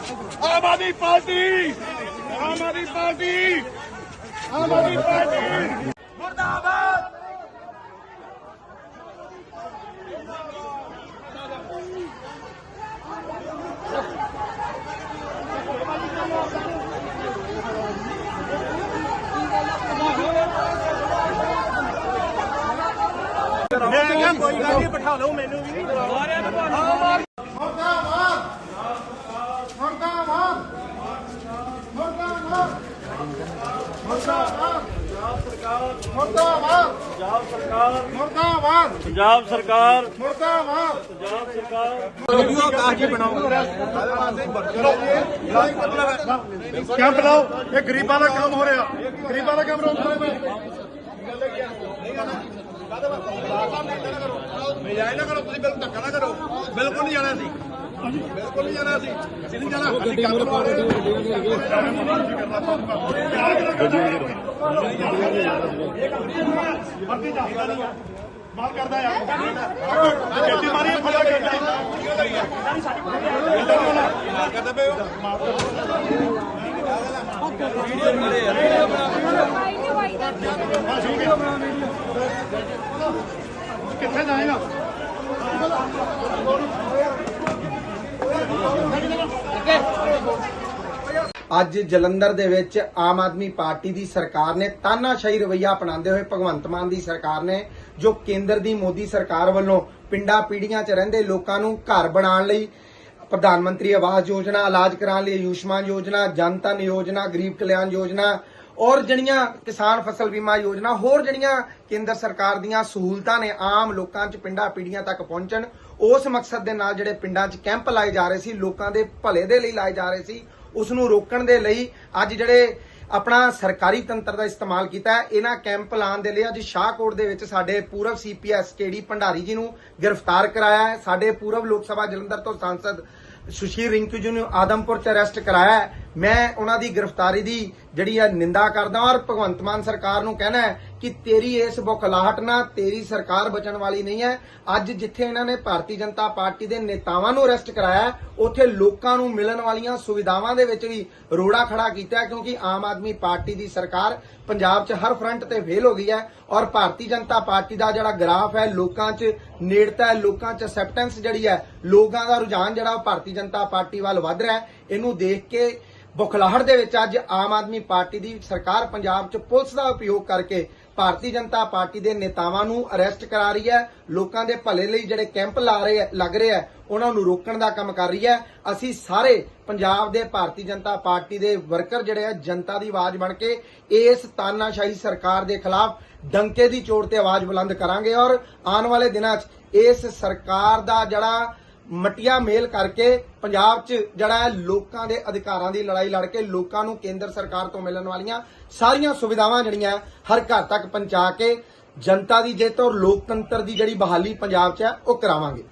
ਆਮ Aadmi party! Aam Aadmi party! Aam Aadmi Party! ਮੁਰਦਾਬਾਦ! ਮੈਂ ਕਿਹਾ ਕੋਈ ਗੱਲ ਨਹੀਂ ਬਿਠਾ ਲਓ ਮੈਨੂੰ ਵੀ ਮੁਰਦਾਬਾਦ ਮੁਰਦਾਬਾਦ ਮੁਰਦਾਬਾਦ ਮੁਰਦਾਬਾਦ ਮੁਰਦਾਬਾਦ। ਪੰਜਾਬ ਸਰਕਾਰ। ਮੁਰਦਾਬਾਦ। ਪੰਜਾਬ ਸਰਕਾਰ। ਮੁਰਦਾਬਾਦ। ਪੰਜਾਬ ਸਰਕਾਰ। ਕੈਂਪ ਲਾਓ। ਇਹ ਗਰੀਬਾਂ ਦਾ ਕੰਮ ਹੋ ਰਿਹਾ। ਗਰੀਬਾਂ ਦਾ ਕੰਮ ਰੋਕ ਮਜ਼ਾਕ ਨਾ ਕਰੋ ਤੁਸੀਂ ਬਿਲਕੁਲ ਧੱਕਾ ਨਾ ਕਰੋ। ਬਿਲਕੁਲ ਨਹੀਂ ਜਾਣਾ ਸੀ ਬਿਲਕੁਲ ਨਹੀਂ ਜਾਣਾ ਸੀ ਅਸੀਂ ਨਹੀਂ ਜਾਣਾ। ਅਸੀਂ ਕੰਮ ਕਰਵਾ ਰਹੇ ਹਾਂ। ਮਾਲ ਕਰਦਾ ਯਾਰ ਖੇਤੀ ਮਾਰੀ ਫੜਾ ਕਰਦਾ ਕਰਦੇ ਪਏ ਹੋ ਕਿੱਥੇ ਜਾਏਗਾ ਅੱਜ ਜਲੰਧਰ ਦੇ ਵਿੱਚ ਆਮ ਆਦਮੀ ਪਾਰਟੀ ਦੀ ਸਰਕਾਰ ਨੇ ਤਾਨਾਸ਼ਾਹੀ ਰਵਈਆ ਅਪਣਾਉਂਦੇ ਹੋਏ ਭਗਵੰਤ ਮਾਨ ਦੀ ਸਰਕਾਰ ਨੇ, ਜੋ ਕੇਂਦਰ ਦੀ ਮੋਦੀ ਸਰਕਾਰ ਵੱਲੋਂ ਪਿੰਡਾਂ ਪੀੜੀਆਂ 'ਚ ਰਹਿੰਦੇ ਲੋਕਾਂ ਨੂੰ ਘਰ ਬਣਾਉਣ ਲਈ ਪ੍ਰਧਾਨ ਮੰਤਰੀ ਆਵਾਸ ਯੋਜਨਾ, ਇਲਾਜ ਕਰਾਉਣ ਲਈ ਆਯੁਸ਼ਮਾਨ ਯੋਜਨਾ, ਜਨ ਧਨ ਯੋਜਨਾ, ਗਰੀਬ ਕਲਿਆਣ ਯੋਜਨਾ ਔਰ ਜਿਹੜੀਆਂ ਕਿਸਾਨ ਫਸਲ ਬੀਮਾ ਯੋਜਨਾ, ਹੋਰ ਜਿਹੜੀਆਂ ਕੇਂਦਰ ਸਰਕਾਰ ਦੀਆਂ ਸਹੂਲਤਾਂ ਨੇ ਆਮ ਲੋਕਾਂ 'ਚ ਪਿੰਡਾਂ ਪੀੜੀਆਂ ਤੱਕ ਪਹੁੰਚਣ, ਉਸ ਮਕਸਦ ਦੇ ਨਾਲ ਜਿਹੜੇ ਪਿੰਡਾਂ 'ਚ ਕੈਂਪ ਲਾਏ ਜਾ ਰਹੇ ਸੀ, ਲੋਕਾਂ ਦੇ ਭਲੇ ਦੇ ਲਈ ਲਾਏ ਜਾ ਰਹੇ ਸੀ ਉਸ ਨੂੰ ਰੋਕਣ ਦੇ ਲਈ ਅੱਜ ਜਿਹੜੇ ਆਪਣਾ ਸਰਕਾਰੀ ਤੰਤਰ ਦਾ ਇਸਤੇਮਾਲ ਕੀਤਾ ਹੈ, ਇਹਨਾਂ ਕੈਂਪ ਲਾਉਣ ਦੇ ਲਈ ਅੱਜ ਸ਼ਾਹਕੋਟ ਦੇ ਵਿੱਚ ਸਾਡੇ ਪੂਰਵ ਸੀਪੀਐਸ ਕੇਡੀ ਭੰਡਾਰੀ ਜੀ ਨੂੰ ਗ੍ਰਿਫਤਾਰ ਕਰਾਇਆ ਹੈ ਸਾਡੇ ਪੂਰਵ ਲੋਕ ਸਭਾ ਜਲੰਧਰ ਤੋਂ ਸਾਂਸਦ ਸੁਸ਼ੀਲ ਰਿੰਕੂ ਜੀ ਨੂੰ ਆਦਮਪੁਰ ਚ ਅਰੈਸਟ ਕਰਾਇਆ ਹੈ। ਮੈਂ ਉਹਨਾਂ ਦੀ ਗ੍ਰਿਫਤਾਰੀ ਦੀ ਜਿਹੜੀ ਹੈ ਨਿੰਦਾ ਕਰਦਾ ਔਰ ਭਗਵੰਤ ਮਾਨ ਸਰਕਾਰ ਨੂੰ ਕਹਿਣਾ ਹੈ ਕਿ ਤੇਰੀ ਇਸ ਬੁਖਲਾਹਟ ਨਾਲ ਤੇਰੀ ਸਰਕਾਰ ਬਚਣ ਵਾਲੀ ਨਹੀਂ ਹੈ। ਅੱਜ ਜਿੱਥੇ ਇਹਨਾਂ ਨੇ ਭਾਰਤੀ ਜਨਤਾ ਪਾਰਟੀ ਦੇ ਨੇਤਾਵਾਂ ਨੂੰ ਅਰੈਸਟ ਕਰਾਇਆ ਹੈ, ਉੱਥੇ ਲੋਕਾਂ ਨੂੰ ਮਿਲਣ ਵਾਲੀਆਂ ਸੁਵਿਧਾਵਾਂ ਦੇ ਵਿੱਚ ਵੀ ਰੋੜਾ ਖੜਾ ਕੀਤਾ ਕਿਉਂਕਿ ਆਮ ਆਦਮੀ ਪਾਰਟੀ ਦੀ ਸਰਕਾਰ ਪੰਜਾਬ 'ਚ ਹਰ ਫਰੰਟ ਤੇ ਫੇਲ ਹੋ ਗਈ ਹੈ ਔਰ ਭਾਰਤੀ ਜਨਤਾ ਪਾਰਟੀ ਦਾ ਜਿਹੜਾ ਗ੍ਰਾਫ ਹੈ ਲੋਕਾਂ 'ਚ ਨੇੜਤਾ ਹੈ ਲੋਕਾਂ 'ਚ ਅਸੈਪਟੈਂਸ ਜਿਹੜੀ ਹੈ ਲੋਕਾਂ ਦਾ ਰੁਝਾਨ ਜਿਹੜਾ ਭਾਰਤੀ ਜਨਤਾ ਪਾਰਟੀ ਵੱਲ ਵੱਧ ਰਿਹਾ ਹੈ। ਇਹਨੂੰ ਦੇਖ ਕੇ ਬੁਖਲਾਹਟ ਦੇ ਵਿੱਚ ਅੱਜ ਆਮ ਆਦਮੀ ਪਾਰਟੀ ਦੀ ਸਰਕਾਰ ਪੰਜਾਬ 'ਚ ਪੁਲਿਸ ਦਾ ਉਪਯੋਗ ਕਰਕੇ ਭਾਰਤੀ ਜਨਤਾ ਪਾਰਟੀ ਦੇ ਨੇਤਾਵਾਂ ਨੂੰ ਅਰੈਸਟ ਕਰਾ ਰਹੀ ਹੈ। ਲੋਕਾਂ ਦੇ ਭਲੇ ਲਈ ਜਿਹੜੇ ਕੈਂਪ ਲਾ ਰਹੇ ਲੱਗ ਰਹੇ ਹੈ, ਉਹਨਾਂ ਨੂੰ ਰੋਕਣ ਦਾ ਕੰਮ ਕਰ ਰਹੀ ਹੈ। ਅਸੀਂ ਸਾਰੇ ਪੰਜਾਬ ਦੇ ਭਾਰਤੀ ਜਨਤਾ ਪਾਰਟੀ ਦੇ ਵਰਕਰ ਜਿਹੜੇ ਆ ਜਨਤਾ ਦੀ ਆਵਾਜ਼ ਬਣ ਕੇ ਇਸ ਤਾਨਾਸ਼ਾਹੀ ਸਰਕਾਰ ਦੇ ਖਿਲਾਫ ਡੰਕੇ ਦੀ ਚੋਟ ਤੇ ਆਵਾਜ਼ ਬੁਲੰਦ ਕਰਾਂਗੇ ਔਰ ਆਉਣ ਵਾਲੇ ਦਿਨਾਂ 'ਚ ਇਸ ਸਰਕਾਰ ਦਾ ਜਿਹੜਾ ਮਟੀਆਂ ਮੇਲ ਕਰਕੇ ਪੰਜਾਬ 'ਚ ਜਿਹੜਾ ਹੈ ਲੋਕਾਂ ਦੇ ਅਧਿਕਾਰਾਂ ਦੀ ਲੜਾਈ ਲੜ ਕੇ ਲੋਕਾਂ ਨੂੰ ਕੇਂਦਰ ਸਰਕਾਰ ਤੋਂ ਮਿਲਣ ਵਾਲੀਆਂ ਸਾਰੀਆਂ ਸੁਵਿਧਾਵਾਂ ਜਿਹੜੀਆਂ ਹਰ ਘਰ ਤੱਕ ਪਹੁੰਚਾ ਕੇ ਜਨਤਾ ਦੀ ਜਿੱਤ ਔਰ ਲੋਕਤੰਤਰ ਦੀ ਜਿਹੜੀ ਬਹਾਲੀ ਪੰਜਾਬ 'ਚ ਹੈ, ਉਹ ਕਰਾਵਾਂਗੇ।